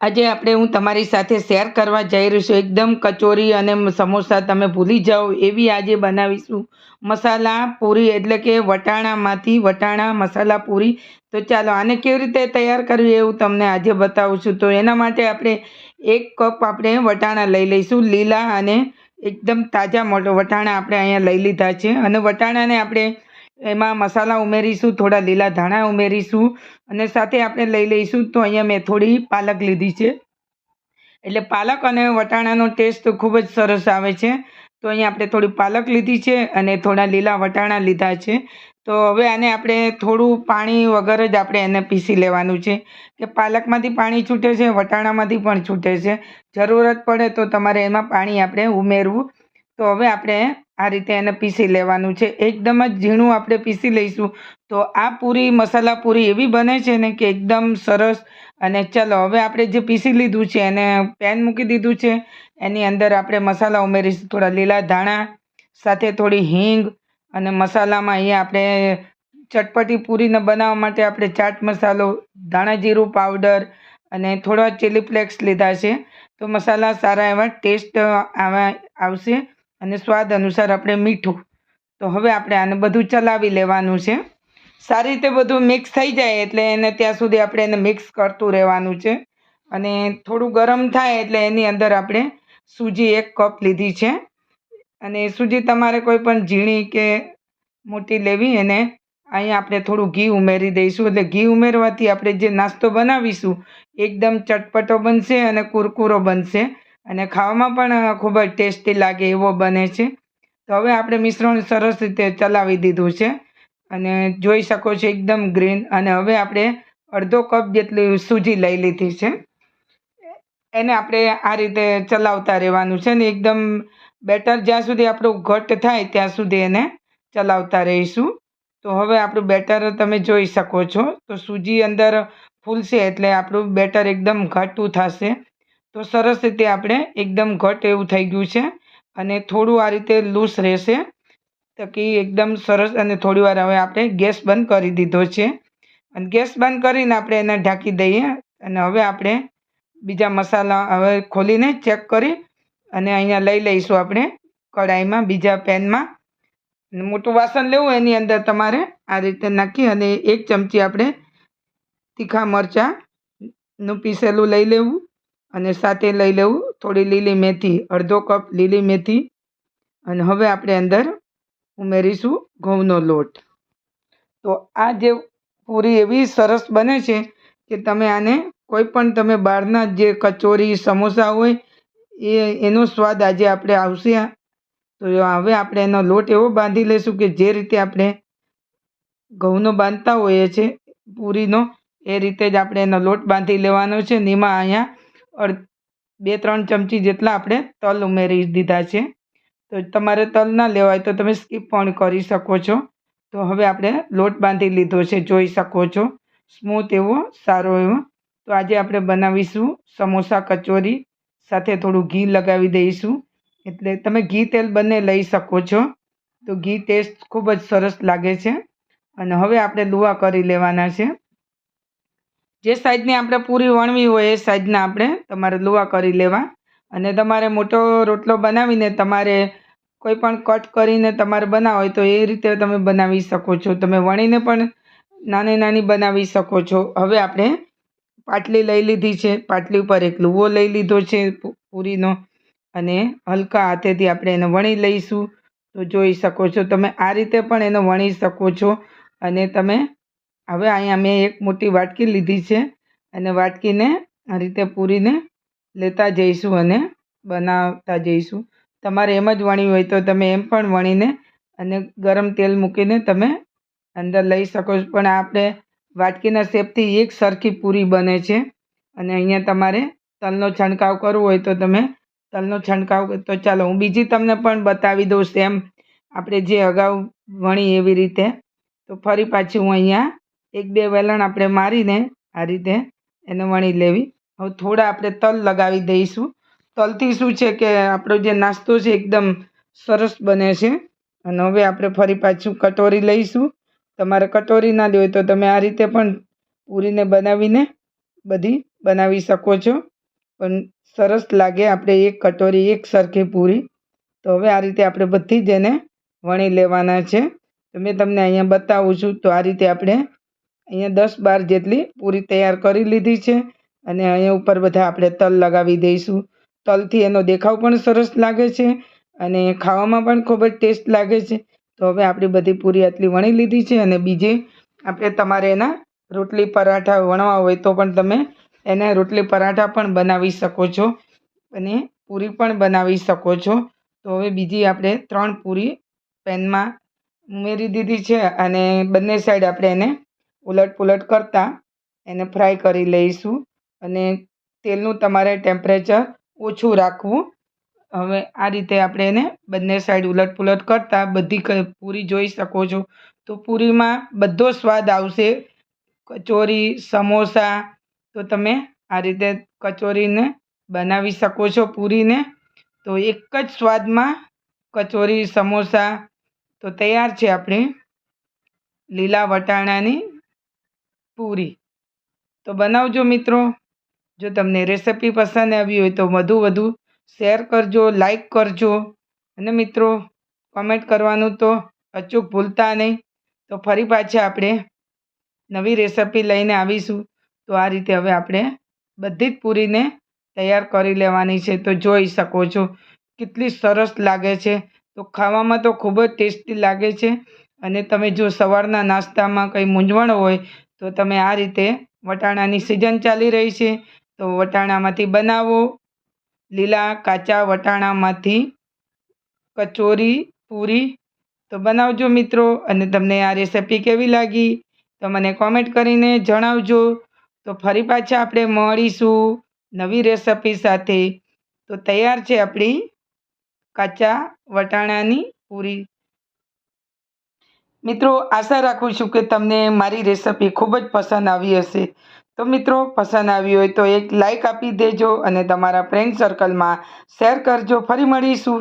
આજે આપણે હું તમારી સાથે શેર કરવા જઈ રહી છું. એકદમ કચોરી અને સમોસા તમે ભૂલી જાઓ, એવી આજે બનાવીશું. મસાલા પૂરી એટલે કે વટાણામાંથી વટાણા, મસાલા પૂરી. તો ચાલો, આને કેવી રીતે તૈયાર કરવી એવું તમને આજે બતાવું છું. તો એના માટે આપણે એક કપ આપણે વટાણા લઈ લઈશું, લીલા અને એકદમ તાજા મોટો વટાણા આપણે અહીંયા લઈ લીધા છે. અને વટાણાને આપણે એમાં મસાલા ઉમેરીશું, થોડા લીલા ધાણા ઉમેરીશું અને સાથે આપણે લઈ લઈશું તો અહીંયા મેં થોડી પાલક લીધી છે. એટલે પાલક અને વટાણાનો ટેસ્ટ ખૂબ જ સરસ આવે છે. તો અહીંયા આપણે થોડી પાલક લીધી છે અને થોડા લીલા વટાણા લીધા છે. તો હવે આને આપણે થોડું પાણી વગર જ આપણે એને પીસી લેવાનું છે. કે પાલકમાંથી પાણી છૂટે છે, વટાણામાંથી પણ છૂટે છે. જરૂરત પડે તો તમારે એમાં પાણી આપણે ઉમેરવું તો હવે આપણે આ રીતે એને પીસી લેવાનું છે. એકદમ જ ઝીણું આપણે પીસી લઈશું. તો આ પૂરી મસાલા પૂરી એવી બને છે ને કે એકદમ સરસ અને ચલો હવે આપણે જે પીસી લીધું છે એને પેન મૂકી દીધું છે. એની અંદર આપણે મસાલા ઉમેરીશું. થોડા લીલા ધાણા, સાથે થોડી હિંગ અને મસાલામાં અહીંયા આપણે ચટપટી પૂરીને બનાવવા માટે આપણે ચાટ મસાલો, ધાણા જીરું પાવડર અને થોડા ચીલી ફ્લેક્સ લીધા છે. તો મસાલા સારા એવા ટેસ્ટ આવા આવશે. અને સ્વાદ અનુસાર આપણે મીઠું. તો હવે આપણે આને બધું ચલાવી લેવાનું છે. સારી રીતે બધું મિક્સ થઈ જાય એટલે એને ત્યાં સુધી આપણે એને મિક્સ કરતું રહેવાનું છે. અને થોડું ગરમ થાય એટલે એની અંદર આપણે સૂજી એક કપ લીધી છે. અને સૂજી તમારે કોઈ પણ ઝીણી કે મોટી લેવી એને અહીંયા આપણે થોડું ઘી ઉમેરી દઈશું. એટલે ઘી ઉમેરવાથી આપણે જે નાસ્તો બનાવીશું, એકદમ ચટપટો બનશે અને કુરકુરો બનશે. અને ખાવામાં પણ ખૂબ જ ટેસ્ટી લાગે એવો બને છે. તો હવે આપણે મિશ્રણ સરસ રીતે ચલાવી દીધું છે અને જોઈ શકો છો એકદમ ગ્રીન અને હવે આપણે અડધો કપ જેટલી સૂજી લઈ લીધી છે. એને આપણે આ રીતે ચલાવતા રહેવાનું છે ને એકદમ બેટર જ્યાં સુધી આપણું ઘટ થાય ત્યાં સુધી એને ચલાવતા રહીશું. તો હવે આપણું બેટર તમે જોઈ શકો છો. તો સૂજી અંદર ફૂલશે એટલે આપણું બેટર એકદમ ઘાટું થશે. તો સરસ રીતે આપણે એકદમ ઘટ એવું થઈ ગયું છે અને થોડું આ રીતે લૂસ રહેશે તો કે એકદમ સરસ અને થોડી વાર હવે આપણે ગેસ બંધ કરી દીધો છે. અને ગેસ બંધ કરીને આપણે એને ઢાંકી દઈએ અને હવે આપણે બીજા મસાલા હવે ખોલીને ચેક કરી અને અહીંયા લઈ લઈશું આપણે કઢાઈમાં બીજા પેનમાં. મોટું વાસણ લેવું એની અંદર તમારે આ રીતે નાખી અને એક ચમચી આપણે તીખા મરચાંનું પીસેલું લઈ લેવું. અને સાથે લઈ લેવું થોડી લીલી મેથી, અડધો કપ લીલી મેથી. અને હવે આપણે અંદર ઉમેરીશું ઘઉંનો લોટ. તો આ જે પૂરી એવી સરસ બને છે કે તમે આને કોઈ પણ તમે બહારના જે કચોરી, સમોસા હોય, એ એનો સ્વાદ આજે આપણે આવશે તો હવે આપણે એનો લોટ એવો બાંધી લઈશું કે જે રીતે આપણે ઘઉંનો બાંધતા હોઈએ છીએ પૂરીનો, એ રીતે જ આપણે એનો લોટ બાંધી લેવાનો છે. ને એમાં અહીંયા અડ બે, ત્રણ ચમચી જેટલા આપણે તલ ઉમેરી દીધા છે. તો તમારે તલ ના લેવાય તો તમે સ્કીપ પણ કરી શકો છો. તો હવે આપણે લોટ બાંધી લીધો છે, જોઈ શકો છો. સ્મૂથ એવો, સારો એવો. તો આજે આપણે બનાવીશું સમોસા કચોરી. સાથે થોડું ઘી લગાવી દઈશું. એટલે તમે ઘી તેલ બંને લઈ શકો છો. તો ઘી ટેસ્ટ ખૂબ જ સરસ લાગે છે. અને હવે આપણે લુવા કરી લેવાના છે. જે સાઈઝની આપણે પૂરી વણવી હોય એ સાઈઝના આપણે તમારે લુવા કરી લેવા. અને તમારે મોટો રોટલો બનાવીને તમારે કોઈ પણ કટ કરીને તમારે બનાવો હોય તો એ રીતે તમે બનાવી શકો છો. તમે વણીને પણ નાની નાની બનાવી શકો છો. હવે આપણે પાટલી લઈ લીધી છે. પાટલી ઉપર એક લુવો લઈ લીધો છે પૂરીનો. અને હલકા હાથેથી આપણે એને વણી લઈશું. તો જોઈ શકો છો તમે આ રીતે પણ એને વણી શકો છો. અને તમે હવે અહીંયા મેં એક મોટી વાટકી લીધી છે અને વાટકીને આ રીતે પૂરીને લેતા જઈશું અને બનાવતા જઈશું. તમારે એમ જ વણી હોય તો તમે એમ પણ વણીને અને ગરમ તેલ મૂકીને તમે અંદર લઈ શકો છો. પણ આપણે વાટકીના શેપથી એક સરખી પૂરી બને છે અને અહીંયા તમારે તલનો છંટકાવ કરવો હોય તો તમે તલનો છંટકાવ તો ચાલો હું બીજી તમને પણ બતાવી દઉં સેમ આપણે જે અગાઉ વણી એવી રીતે, તો ફરી પાછી હું અહીંયા એક બે વેલણ આપણે મારીને આ રીતે એને વણી લેવી. હવે થોડા આપણે તલ લગાવી દઈશું. તલથી શું છે કે આપણો જે નાસ્તો છે એકદમ સરસ બને છે. અને હવે આપણે ફરી પાછું કટોરી લઈશું. તમારે કટોરી ના લેવી તો તમે આ રીતે પણ પૂરીને બનાવીને બધી બનાવી શકો છો. પણ સરસ લાગે આપણે એક કટોરી એક સરખી પૂરી. તો હવે આ રીતે આપણે બધી જ એને વણી લેવાના છે. તો મેં તમને અહીંયા બતાવું છું તો આ રીતે આપણે અહીંયા દસ બાર જેટલી પૂરી તૈયાર કરી લીધી છે અને અહીંયા ઉપર બધા આપણે તલ લગાવી દઈશું. તલથી એનો દેખાવ પણ સરસ લાગે છે અને ખાવામાં પણ ખૂબ જ ટેસ્ટ લાગે છે. તો હવે આપણી બધી પૂરી આટલી વણી લીધી છે અને બીજે આપણે તમારે એના રોટલી પરાઠા વણવા હોય તો પણ તમે એને રોટલી પરાઠા પણ બનાવી શકો છો અને પૂરી પણ બનાવી શકો છો. તો હવે બીજી આપણે ત્રણ પૂરી પેનમાં ઉમેરી દીધી છે અને બંને સાઈડ આપણે એને ઉલટ પુલટ કરતાં એને ફ્રાય કરી લઈશું અને તેલનું તમારે ટેમ્પરેચર ઓછું રાખવું. હવે આ રીતે આપણે એને બંને સાઈડ ઉલટ પુલટ કરતાં બધી પૂરી જોઈ શકો છો. તો પૂરીમાં બધો સ્વાદ આવશે. કચોરી, સમોસા, તો તમે આ રીતે કચોરીને બનાવી શકો છો પૂરીને. તો એક જ સ્વાદમાં કચોરી, સમોસા, તો તૈયાર છે આપણી લીલા વટાણાની પૂરી. તો બનાવજો મિત્રો. જો તમને રેસિપી પસંદ આવી હોય તો વધુ વધુ શેર કરજો, લાઈક કરજો. અને મિત્રો કમેન્ટ કરવાનું તો અચૂક ભૂલતા નહીં. તો ફરી પાછા આપણે નવી રેસિપી લઈને આવીશું. તો આ રીતે હવે આપણે બધી જ પૂરીને તૈયાર કરી લેવાની છે. તો જોઈ શકો છો કેટલી સરસ લાગે છે. તો ખાવામાં તો ખૂબ જ ટેસ્ટી લાગે છે. અને તમે જો સવારના નાસ્તામાં કંઈ મૂંઝવણ હોય તો તમે આ રીતે વટાણાની સિઝન ચાલી રહી છે. તો વટાણામાંથી બનાવો. લીલા, કાચા વટાણામાંથી કચોરી, પૂરી. તો બનાવજો મિત્રો, અને તમને આ રેસિપી કેવી લાગી? તો મને કોમેન્ટ કરીને જણાવજો. તો ફરી પાછા આપણે મળીશું નવી રેસિપી સાથે. તો તૈયાર છે આપણી કાચા વટાણાની પૂરી. મિત્રો, આશા રાખું છું કે તમને મારી રેસિપી ખૂબ જ પસંદ આવી હશે. તો મિત્રો, પસંદ આવી હોય તો એક લાઈક આપી દેજો અને તમારા ફ્રેન્ડ સર્કલમાં શેર કરજો. ફરી મળીશું.